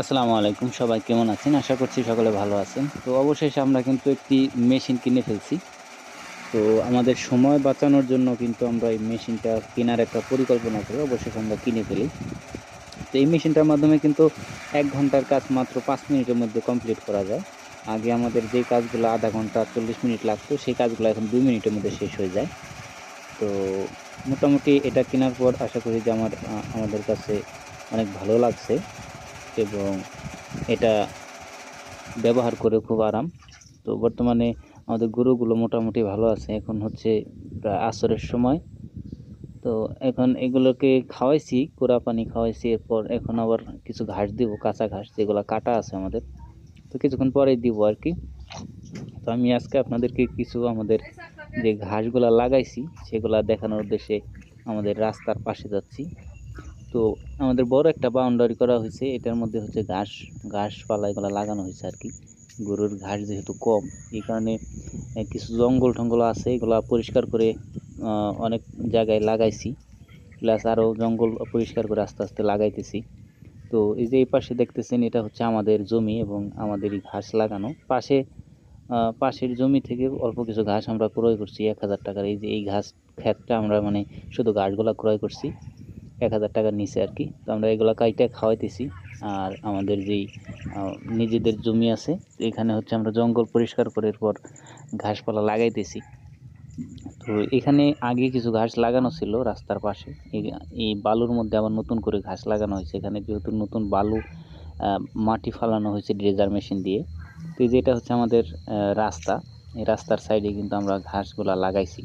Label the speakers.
Speaker 1: আসসালামু আলাইকুম, সবাই কেমন আছেন? আশা করছি সকলে ভালো আছেন। তো অবশেষে আমরা কিন্তু একটি মেশিন কিনে ফেলছি। তো আমাদের সময় বাঁচানোর জন্য কিন্তু আমরা এই মেশিনটা কেনার একটা পরিকল্পনা করে অবশেষে আমরা কিনে ফেলি। তো এই মেশিনটার মাধ্যমে কিন্তু এক ঘণ্টার কাজ মাত্র পাঁচ মিনিটের মধ্যে কমপ্লিট করা যায়। আগে আমাদের যে কাজগুলো আধা ঘণ্টা, চল্লিশ মিনিট লাগতো, সেই কাজগুলো এখন দুই মিনিটের মধ্যে শেষ হয়ে যায়। তো মোটামুটি এটা কেনার পর আশা করি যে আমার আমাদের কাছে অনেক ভালো লাগছে। এবং এটা ব্যবহার করে খুব আরাম। তো বর্তমানে আমাদের গরুগুলো মোটামুটি ভালো আছে, এখন হচ্ছে প্রায় আসরের সময়। তো এখন এগুলোকে খাওয়াইছি কোড়া পানি খাওয়াইছি, এরপর এখন আবার কিছু ঘাস দিব, কাঁচা ঘাস যেগুলো কাটা আছে আমাদের। তো কিছুক্ষণ পরেই দিব আর কি। তো আমি আজকে আপনাদেরকে কিছু আমাদের যে ঘাসগুলা লাগাইছি, সেগুলা দেখানোর উদ্দেশ্যে আমাদের রাস্তার পাশে যাচ্ছি। তো আমাদের বড় একটা বাউন্ডারি করা হয়েছে, এটার মধ্যে হচ্ছে ঘাস ঘাসপালা এগুলো লাগানো হয়েছে আর কি গরুর ঘাস যেহেতু কম, এই কারণে কিছু জঙ্গল টঙ্গল আছে, এগুলো পরিষ্কার করে অনেক জায়গায় লাগাইছি। প্লাস আরও জঙ্গল পরিষ্কার করে আস্তে আস্তে লাগাইতেছি। তো এই যে এই পাশে দেখতেছেন, এটা হচ্ছে আমাদের জমি এবং আমাদেরই ঘাস লাগানো। পাশে পাশের জমি থেকে অল্প কিছু ঘাস আমরা ক্রয় করছি, এক হাজার টাকার। এই যে এই ঘাস ক্ষেতটা আমরা মানে শুধু ঘাসগুলা ক্রয় করছি। এক হাজার টাকার নিচে আর কি তো আমরা এগুলো কাইটা খাওয়াইতেছি। আর আমাদের যেই নিজেদের জমি আছে, এখানে হচ্ছে আমরা জঙ্গল পরিষ্কার করে এরপর ঘাসপালা লাগাইতেছি। তো এখানে আগে কিছু ঘাস লাগানো ছিল রাস্তার পাশে। এই- এই বালুর মধ্যে আবার নতুন করে ঘাস লাগানো হয়েছে। এখানে যেহেতু নতুন বালু মাটি ফালানো হয়েছে ড্রেজার মেশিন দিয়ে। তো যেটা হচ্ছে আমাদের রাস্তা। এই রাস্তার সাইডে কিন্তু আমরা ঘাসগুলা লাগাইছি।